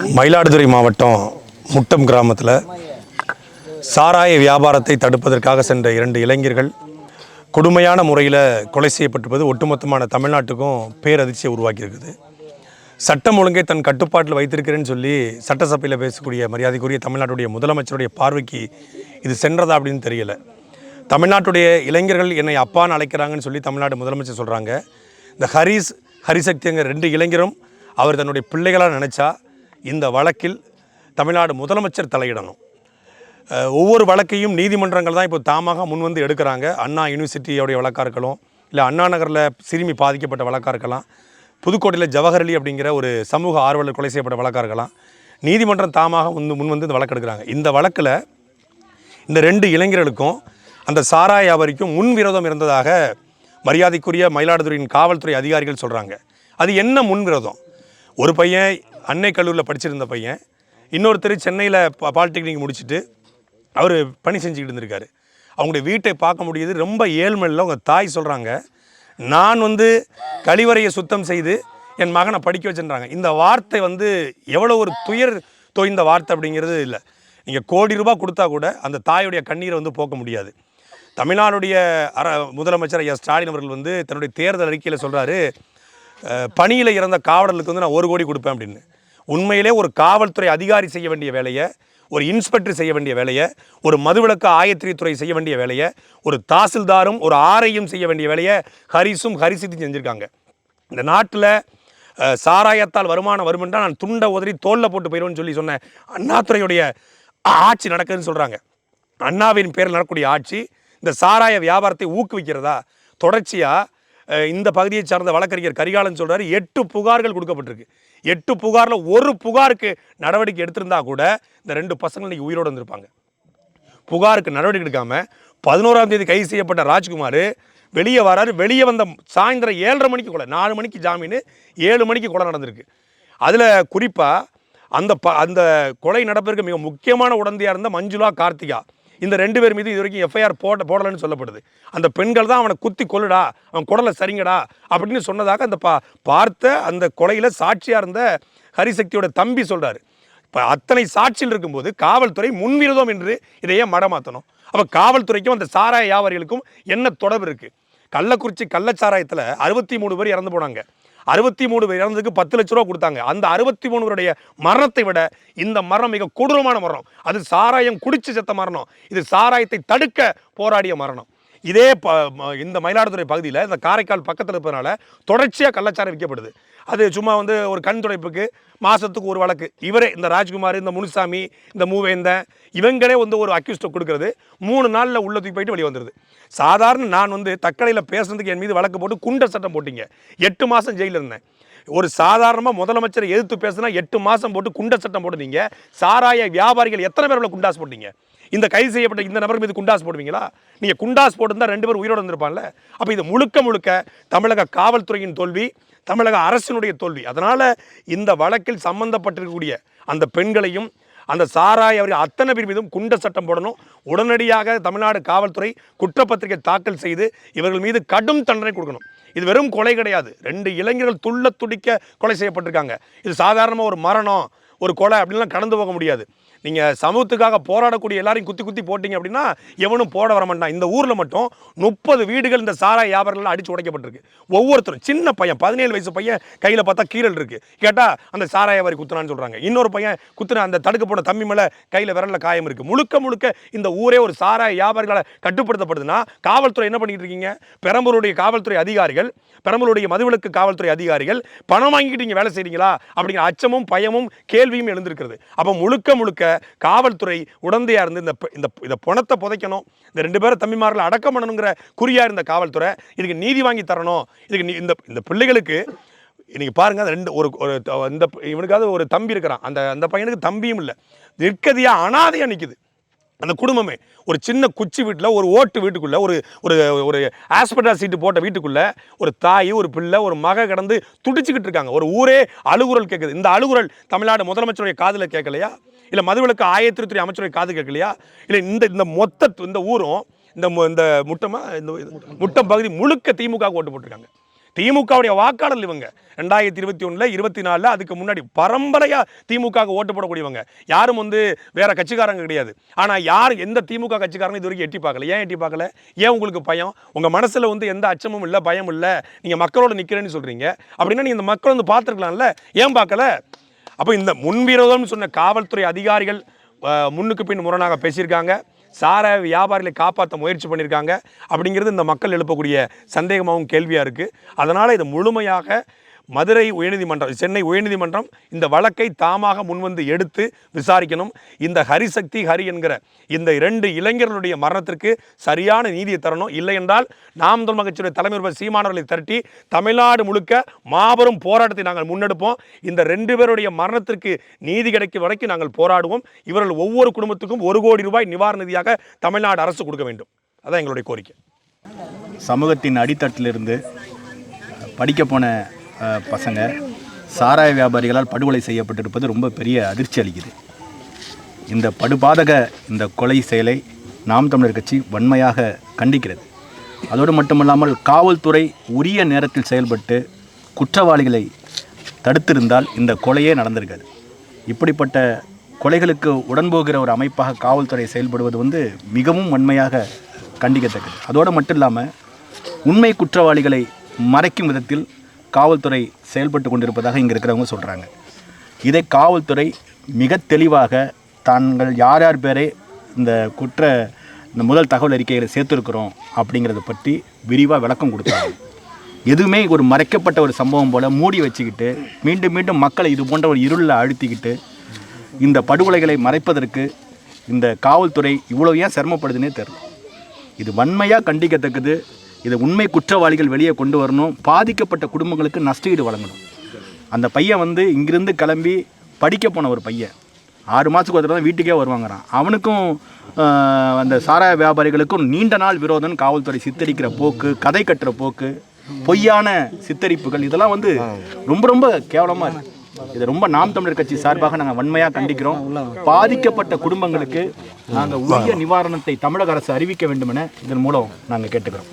மயிலாடுதுறை மாவட்டம் முட்டம் கிராமத்தில் சாராய வியாபாரத்தை தடுப்பதற்காக சென்ற இரண்டு இளைஞர்கள் கொடுமையான முறையில் கொலை செய்யப்பட்டிருப்பது ஒட்டுமொத்தமான தமிழ்நாட்டுக்கும் பேரதிர்ச்சியை உருவாக்கியிருக்குது. சட்டம் ஒழுங்கை தன் கட்டுப்பாட்டில் வைத்திருக்கிறேன்னு சொல்லி சட்டசபையில் பேசக்கூடிய மரியாதைக்குரிய தமிழ்நாட்டுடைய முதலமைச்சருடைய பார்வைக்கு இது சென்றதா அப்படின்னு தெரியல. தமிழ்நாட்டுடைய இளைஞர்கள் என்னை அப்பான்னு அழைக்கிறாங்கன்னு சொல்லி தமிழ்நாடு முதலமைச்சர் சொல்கிறாங்க இந்த ஹரிஸ் ஹரிசக்திங்கிற ரெண்டு இளைஞரும் அவர் தன்னுடைய பிள்ளைகளாக நினச்சா இந்த வழக்கில் தமிழ்நாடு முதலமைச்சர் தலையிடணும். ஒவ்வொரு வழக்கையும் நீதிமன்றங்கள் தான் இப்போ தாமாக முன் வந்து எடுக்கிறாங்க. அண்ணா யூனிவர்சிட்டியோடைய வழக்காக இருக்கலாம் இல்லை அண்ணா நகரில் சிறுமி பாதிக்கப்பட்ட வழக்காக இருக்கலாம் புதுக்கோட்டையில் ஜவஹர்லி அப்படிங்கிற ஒரு சமூக ஆர்வலர் கொலை செய்யப்பட்ட வழக்காக இருக்கலாம் நீதிமன்றம் தாமாக முன் முன் வந்து இந்த வழக்கு எடுக்கிறாங்க. இந்த வழக்கில் இந்த ரெண்டு இளைஞர்களுக்கும் அந்த சாராய வியாபாரிக்கும் முன் விரோதம் இருந்ததாக மரியாதைக்குரிய மயிலாடுதுறையின் காவல்துறை அதிகாரிகள் சொல்கிறாங்க அது என்ன முன் விரோதம்? ஒரு பையன் அன்னை கல்லூரியில் படிச்சிருந்த பையன். இன்னொருத்தர் சென்னையில் பாலிடெக்னிக் முடிச்சுட்டு அவர் பணி செஞ்சுக்கிட்டு இருந்திருக்காரு. அவங்களுடைய வீட்டை பார்க்க முடியுது. ரொம்ப ஏழ்மையில் அவங்க தாய் சொல்கிறாங்க நான் வந்து கழிவறையை சுத்தம் செய்து என் மகனை படிக்க வச்சுன்றாங்க. இந்த வார்த்தை வந்து எவ்வளோ ஒரு துயர் தோய்ந்த வார்த்தை அப்படிங்கிறது இல்லை. நீங்கள் கோடி ரூபா கொடுத்தா கூட அந்த தாயுடைய கண்ணீரை வந்து போக்க முடியாது. தமிழ்நாடுடைய அர முதலமைச்சர் ஐயா ஸ்டாலின் அவர்கள் வந்து தன்னுடைய தேர்தல் அறிக்கையில் சொல்கிறாரு பணியில் இறந்த காவலர்களுக்கு வந்து நான் ஒரு கோடி கொடுப்பேன் அப்படின்னு. உண்மையிலே ஒரு காவல்துறை அதிகாரி செய்ய வேண்டிய வேலையை ஒரு இன்ஸ்பெக்டர் செய்ய வேண்டிய வேலையை ஒரு மதுவிலக்கு ஆயத்திரித்துறை செய்ய வேண்டிய வேலையை ஒரு தாசில்தாரும் ஒரு ஆரையும் செய்ய வேண்டிய வேலையை ஹரிஸும் ஹரிசித்தும் செஞ்சுருக்காங்க. இந்த நாட்டில் சாராயத்தால் வருமானம் வருமென்றால் நான் துண்டை உதறி தோளில் போட்டு போயிடுவேன்னு சொல்லி சொன்ன அண்ணாத்துறையுடைய ஆட்சி நடக்குதுன்னு சொல்கிறாங்க அண்ணாவின் பேரில் நடக்கக்கூடிய ஆட்சி இந்த சாராய வியாபாரத்தை ஊக்குவிக்கிறதா தொடர்ச்சியாக இந்த பகுதியை சார்ந்த வழக்கறிஞர் கரிகாலன் சொல்கிறார் எட்டு புகார்கள் கொடுக்கப்பட்டிருக்கு. எட்டு புகாரில் ஒரு புகாருக்கு நடவடிக்கை எடுத்திருந்தா கூட இந்த ரெண்டு பசங்கள் இன்றைக்கி உயிரோடு வந்திருப்பாங்க. புகாருக்கு நடவடிக்கை எடுக்காமல் பதினோராம் தேதி கைது செய்யப்பட்ட ராஜ்குமார் வெளியே வராரு. வெளியே வந்த சாயந்தரம் ஏழரை மணிக்கு கொலை நாலு மணிக்கு ஜாமீன் ஏழு மணிக்கு கொலை நடந்திருக்கு. அதில் குறிப்பாக அந்த ப அந்த கொலை நடப்பதற்கு மிக முக்கியமான உடந்தையாக இருந்த மஞ்சுளா கார்த்திகா. இந்த ரெண்டு பேர் மீது இது வரைக்கும் எஃப்ஐஆர் போட போடலைன்னு சொல்லப்படுது. அந்த பெண்கள் தான் அவனை குத்தி கொல்லுடா அவன் குடலை சரிங்கடா அப்படின்னு சொன்னதாக அந்த பா பார்த்த அந்த கொலையில் சாட்சியாக இருந்த ஹரிசக்தியோட தம்பி சொல்கிறாரு இப்போ அத்தனை சாட்சியில் இருக்கும்போது காவல்துறை முன்விரோதம் என்று இதையே மடமாற்றணும் அப்போ காவல்துறைக்கும் அந்த சாராய வியாபாரிகளுக்கும் என்ன தொடர்பு இருக்குது கள்ளக்குறிச்சி கள்ளச்சாராயத்தில் அறுபத்தி மூணு பேர் இறந்து போனாங்க. அறுபத்தி மூணு பேர் இறந்ததுக்கு பத்து லட்ச ரூபா கொடுத்தாங்க. அந்த அறுபத்தி மூணு பேருடைய மரணத்தை விட இந்த மரணம் மிக கொடூரமான மரணம். அது சாராயம் குடிச்சு செத்த மரணம். இது சாராயத்தை தடுக்க போராடிய மரணம். இதே ப ம- இந்த மயிலாடுதுறை பகுதியில் இந்த காரைக்கால் பக்கத்தில் இருப்பதனால தொடர்ச்சியாக கள்ளச்சாரம் விற்கப்படுது. அது சும்மா வந்து ஒரு கண் துடைப்புக்கு மாதத்துக்கு ஒரு வழக்கு. இவரே இந்த ராஜ்குமார் இந்த முனுசாமி இந்த மூவேந்தன் இவங்களே வந்து ஒரு அக்யூஸ்ட்டை கொடுக்குறது மூணு நாளில் உள்ள தூக்கி போயிட்டு வெளியே வந்துடுது சாதாரண நான் வந்து தக்கலையில் பேசுறதுக்கு என் மீது வழக்கு போட்டு குண்டர் சட்டம் போட்டீங்க. எட்டு மாதம் ஜெயிலில் இருந்தேன். ஒரு சாதாரணமாக முதலமைச்சரை எதிர்த்து பேசுனா எட்டு மாதம் போட்டு குண்டர் சட்டம் போட்டு நீங்கள் சாராய வியாபாரிகள் எத்தனை பேர் உள்ள குண்டாஸ் போட்டீங்க? இந்த கைது செய்யப்பட்ட இந்த நபர் மீது குண்டாஸ் போடுவீங்களா? நீங்கள் குண்டாஸ் போட்டிருந்தா ரெண்டு பேர் உயிரோடு வந்திருப்பான்ல அப்போ இது முழுக்க முழுக்க தமிழக காவல்துறையின் தோல்வி தமிழக அரசினுடைய தோல்வி. அதனால் இந்த வழக்கில் சம்பந்தப்பட்டிருக்கக்கூடிய அந்த பெண்களையும் அந்த சாராய அவர்கள் அத்தனை பேர் மீதும் குண்ட சட்டம் போடணும். உடனடியாக தமிழ்நாடு காவல்துறை குற்றப்பத்திரிகை தாக்கல் செய்து இவர்கள் மீது கடும் தண்டனை கொடுக்கணும். இது வெறும் கொலை கிடையாது. ரெண்டு இளைஞர்கள் துள்ள துடிக்க கொலை செய்யப்பட்டிருக்காங்க. இது சாதாரணமாக ஒரு மரணம். ஒரு கொலை அப்படின்லாம் கடந்து போக முடியாது. நீங்கள் சமூகத்துக்காக போராடக்கூடிய எல்லாரையும் குத்தி குத்தி போட்டிங்க அப்படின்னா எவனும் போட வர மாட்டான். இந்த ஊரில் மட்டும் முப்பது வீடுகள் இந்த சாராய வியாபாரங்கள்லாம் அடித்து உடைக்கப்பட்டிருக்கு. ஒவ்வொருத்தரும் சின்ன பையன் பதினேழு வயசு பையன் கையில் பார்த்தா கீழல் இருக்கு. கேட்டால் அந்த சாராய வியாபாரி குத்துனான்னு சொல்கிறாங்க இன்னொரு பையன் குத்துன அந்த தடுக்க போன தம்பி மேலே கையில் விரலில் காயம் இருக்குது முழுக்க முழுக்க இந்த ஊரே ஒரு சாராய வியாபாரிகளை கட்டுப்படுத்தப்படுதுன்னா காவல்துறை என்ன பண்ணிட்டு இருக்கீங்க? பெரம்பலூருடைய காவல்துறை அதிகாரிகள் பெரம்பலூருடைய மதுவிலக்கு காவல்துறை அதிகாரிகள் பணம் வாங்கிக்கிட்டு நீங்கள் வேலை செய்கிறீங்களா அப்படிங்கிற அச்சமும் பயமும் கேள்வி கேள்வியும் எழுந்திருக்கிறது. அப்போ முழுக்க முழுக்க காவல்துறை உடந்தையா இருந்து இந்த இந்த இந்த பணத்தை புதைக்கணும். இந்த ரெண்டு பேரும் தம்பிமாரில் அடக்கம் பண்ணணுங்கிற குறியாக இருந்த காவல்துறை இதுக்கு நீதி வாங்கி தரணும். இதுக்கு நீ- இந்த இந்த பிள்ளைகளுக்கு இன்றைக்கி பாருங்க அந்த ரெண்டு ஒரு ஒரு இந்த இவனுக்காவது ஒரு தம்பி இருக்கிறான். அந்த அந்த பையனுக்கு தம்பியும் இல்லை. நிற்கதியாக அனாதையாக நிற்கிது அந்த குடும்பமே. ஒரு சின்ன குச்சி வீட்டில் ஒரு ஓட்டு வீட்டுக்குள்ளே ஒரு ஒரு ஒரு ஆஸ்பெட்டா சீட்டு போட்ட வீட்டுக்குள்ளே ஒரு தாய் ஒரு பிள்ளை ஒரு மக கடந்து துடிச்சுக்கிட்டு இருக்காங்க. ஒரு ஊரே அழுகுரல் கேட்குது இந்த அழுகுரல் தமிழ்நாடு முதலமைச்சருடைய காதில் கேட்கலையா இல்லை மதுவிலக்கு ஆயத்திரித்துறை அமைச்சருடைய காது கேட்கலையா இல்லை இந்த இந்த மொத்த இந்த ஊரும் இந்த மு- இந்த முட்டமாக இந்த முட்டம் பகுதி முழுக்க திமுக ஓட்டு போட்டிருக்காங்க. திமுகவுடைய வாக்காளர் இவங்க. ரெண்டாயிரத்தி இருபத்தி ஒன்றில் இருபத்தி நாலில் அதுக்கு முன்னாடி பரம்பரையாக திமுக ஓட்டு போடக்கூடியவங்க. யாரும் வந்து வேறு கட்சிக்காரங்க கிடையாது. ஆனால் யார் எந்த திமுக கட்சிக்காரங்க இது வரைக்கும் எட்டி பார்க்கல. ஏன் எட்டி பார்க்கல? ஏன் உங்களுக்கு பயம்? உங்கள் மனசில் வந்து எந்த அச்சமும் இல்லை பயம் இல்லை? நீங்கள் மக்களோட நிற்கிறேன்னு சொல்கிறீங்க அப்படின்னா நீங்கள் இந்த மக்கள் வந்து பார்த்துருக்கலாம்ல. ஏன் பார்க்கல? அப்போ இந்த முன்விரோதம்னு சொன்ன காவல்துறை அதிகாரிகள் முன்னுக்கு பின் முரணாக பேசியிருக்காங்க. சாரை வியாபாரிகளை காப்பாற்ற முயற்சி பண்ணியிருக்காங்க அப்படிங்கிறது இந்த மக்கள் எழுப்பக்கூடிய சந்தேகமாகவும் கேள்வியாக இருக்குது அதனால் இதை முழுமையாக மதுரை உயர்நீதிமன்றம் சென்னை உயர்நீதிமன்றம் இந்த வழக்கை தாமாக முன்வந்து எடுத்து விசாரிக்கணும். இந்த ஹரிசக்தி ஹரி என்கிற இந்த இரண்டு இளைஞர்களுடைய மரணத்திற்கு சரியான நீதியை தரணும். இல்லை என்றால் நாம் தமிழ் கட்சியுடைய தலைமை சீமானவர்களை திரட்டி தமிழ்நாடு முழுக்க மாபெரும் போராட்டத்தை நாங்கள் முன்னெடுப்போம். இந்த ரெண்டு பேருடைய மரணத்திற்கு நீதி கிடைக்கும் வரைக்கும் நாங்கள் போராடுவோம். இவர்கள் ஒவ்வொரு குடும்பத்துக்கும் ஒரு கோடி ரூபாய் நிவாரண நிதியாக தமிழ்நாடு அரசு கொடுக்க வேண்டும். அதான் எங்களுடைய கோரிக்கை. சமூகத்தின் அடித்தட்டிலிருந்து படிக்க போன பசங்க சாராய வியாபாரிகளால் படுகொலை செய்யப்பட்டிருப்பது ரொம்ப பெரிய அதிர்ச்சி அளிக்குது. இந்த படுபாதக இந்த கொலை செயலை நாம் தமிழர் கட்சி வன்மையாக கண்டிக்கிறது. அதோடு மட்டுமல்லாமல் காவல்துறை உரிய நேரத்தில் செயல்பட்டு குற்றவாளிகளை தடுத்திருந்தால் இந்த கொலையே நடந்திருக்காது. இப்படிப்பட்ட கொலைகளுக்கு உடன்போகிற ஒரு அமைப்பாக காவல்துறை செயல்படுவது வந்து மிகவும் வன்மையாக கண்டிக்கத்தக்கது. அதோடு மட்டும் இல்லாமல் உண்மை குற்றவாளிகளை மறைக்கும் விதத்தில் காவல்துறை செயல்பட்டு கொண்டிருப்பதாக இங்கே இருக்கிறவங்க சொல்கிறாங்க இதை காவல்துறை மிக தெளிவாக தாங்கள் யார் யார் பேரை இந்த குற்ற இந்த முதல் தகவல் அறிக்கையில் சேர்த்துருக்குறோம் அப்படிங்கிறத பற்றி விரிவாக விளக்கம் கொடுத்தாங்க. எதுவுமே ஒரு மறைக்கப்பட்ட ஒரு சம்பவம் போல் மூடி வச்சுக்கிட்டு மீண்டும் மீண்டும் மக்களை இது போன்ற ஒரு இருளில் அழுத்திக்கிட்டு இந்த படுகொலைகளை மறைப்பதற்கு இந்த காவல்துறை இவ்வளோ ஏன் சிரமப்படுதுன்னே தெரில இது வன்மையாக கண்டிக்கத்தக்கது இதை உண்மை குற்றவாளிகள் வெளியே கொண்டு வரணும். பாதிக்கப்பட்ட குடும்பங்களுக்கு நஷ்டஈடு வழங்கணும். அந்த பையன் வந்து இங்கிருந்து கிளம்பி படிக்க போன ஒரு பையன். ஆறு மாதத்துக்கு ஒரு தான் வீட்டுக்கே வருவாங்கிறான். அவனுக்கும் அந்த சாராய வியாபாரிகளுக்கும் நீண்ட நாள் விரோதம் காவல்துறை சித்தரிக்கிற போக்கு கதை கட்டுற போக்கு பொய்யான சித்தரிப்புகள் இதெல்லாம் வந்து ரொம்ப ரொம்ப கேவலமாக இருக்கு. இதை ரொம்ப நாம் தமிழர் கட்சி சார்பாக நாங்கள் வன்மையாக கண்டிக்கிறோம். பாதிக்கப்பட்ட குடும்பங்களுக்கு நாங்கள் உரிய நிவாரணத்தை தமிழக அரசு அறிவிக்க வேண்டும் என இதன் மூலம் நாங்கள் கேட்டுக்கிறோம்.